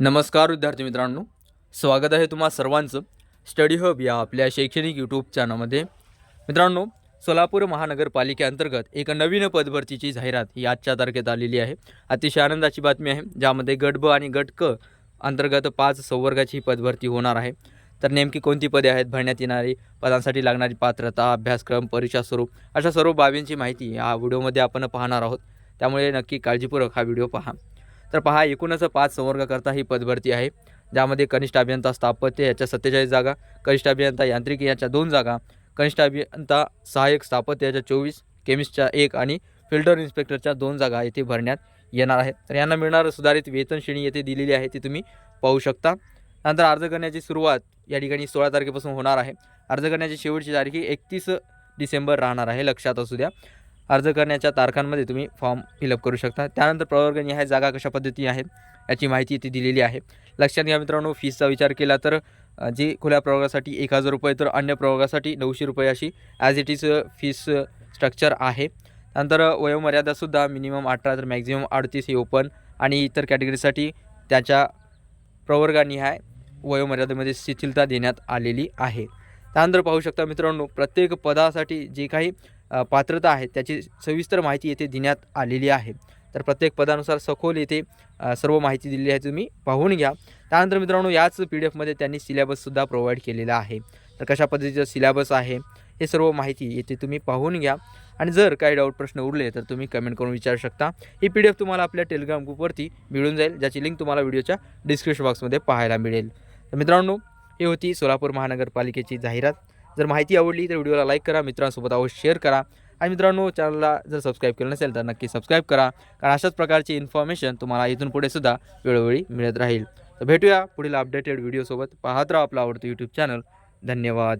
नमस्कार विद्यार्थी मित्रांनो. स्वागत आहे तुम्हा सर्वांचं स्टडी हब या आपल्या शैक्षणिक यूट्यूब चॅनलमध्ये मित्रांनो सोलापूर महानगरपालिकेअंतर्गत एक नवीन पदभरतीची जाहिरात ही आजच्या तारखेत आलेली आहे. अतिशय आनंदाची बातमी आहे ज्यामध्ये गट ब आणि गट क अंतर्गत पाच संवर्गाची पदभरती होणार आहे. तर नेमकी कोणती पदे आहेत? भरण्यात येणारी पदांसाठी लागणारी पात्रता अभ्यासक्रम परीक्षा स्वरूप अशा सर्व बाबींची माहिती या व्हिडिओमध्ये आपण पाहणार आहोत. त्यामुळे नक्की काळजीपूर्वक हा व्हिडिओ पहा. तर पहा एकूणच पाच संवर्गाकरता ही पदभरती आहे. ज्यामध्ये कनिष्ठ अभियंता स्थापत्य याच्या सत्तेचाळीस जागा कनिष्ठ अभियंता यांत्रिकी याच्या दोन जागा कनिष्ठ अभियंता सहाय्यक स्थापत्य याच्या चोवीस केमिस्टच्या एक आणि फिल्टर इन्स्पेक्टरच्या दोन जागा येथे भरण्यात येणार आहेत. तर यांना मिळणारं सुधारित वेतन श्रेणी येथे दिलेली आहे ती तुम्ही पाहू शकता. नंतर अर्ज करण्याची सुरुवात या ठिकाणी सोळा तारखेपासून होणार आहे. अर्ज करण्याची शेवटची तारीख ही एकतीस डिसेंबर राहणार आहे लक्षात असू द्या. अर्ज करण्याच्या तारखांमध्ये तुम्ही फॉर्म फिलअप करू शकता. त्यानंतर प्रवर्गनिहाय जागा कशा पद्धती आहेत याची माहिती इथे दिलेली आहे. लक्षात घ्या मित्रांनो फीसचा विचार केला तर जे जी खुल्या प्रवर्गासाठी एक हजार रुपये तर अन्य प्रवर्गासाठी नऊशे रुपये अशी as it is fees structure आहे. नंतर वयोमर्यादासुद्धा मिनिमम अठरा तर मॅक्झिमम अडतीस ही ओपन आणि इतर कॅटेगरीसाठी त्याच्या प्रवर्गानिहाय वयोमर्यादेमध्ये शिथिलता देण्यात आलेली आहे. त्यानंतर पाहू शकता मित्रांनो प्रत्येक पदासाठी जे काही पात्रता आहे त्याची सविस्तर माहिती येथे देण्यात आलेली आहे. तर प्रत्येक पदानुसार सखोल येथे सर्व माहिती दिलेली आहे तुम्ही पाहून घ्या. त्यानंतर मित्रांनो याच पी डी एफमध्ये त्यांनी सिलेबससुद्धा प्रोव्हाइड केलेला आहे. तर कशा पद्धतीचं सिलेबस आहे हे सर्व माहिती येथे तुम्ही पाहून घ्या. आणि जर काही डाऊट प्रश्न उरले तर तुम्ही कमेंट करून विचारू शकता. ही पी डी एफ तुम्हाला आपल्या टेलिग्राम ग्रुपवरती मिळून जाईल ज्याची लिंक तुम्हाला व्हिडिओच्या डिस्क्रिप्शन बॉक्समध्ये पाहायला मिळेल. तर मित्रांनो ही होती सोलापूर महानगरपालिकेची जाहिरात. जर माहिती आवडली तर व्हिडिओला लाईक करा मित्रांसोबत अवश्य शेअर करा. आणि मित्रांनो चॅनलला जर सबस्क्राईब केलं नसेल तर नक्की सबस्क्राईब करा. कारण अशाच प्रकारची इन्फॉर्मेशन तुम्हाला इथून पुढे सुद्धा वेळोवेळी मिळत राहील. तर भेटूया पुढील अपडेटेड व्हिडिओसोबत पाहत राहा आपला आवडतं यूट्यूब चॅनल धन्यवाद.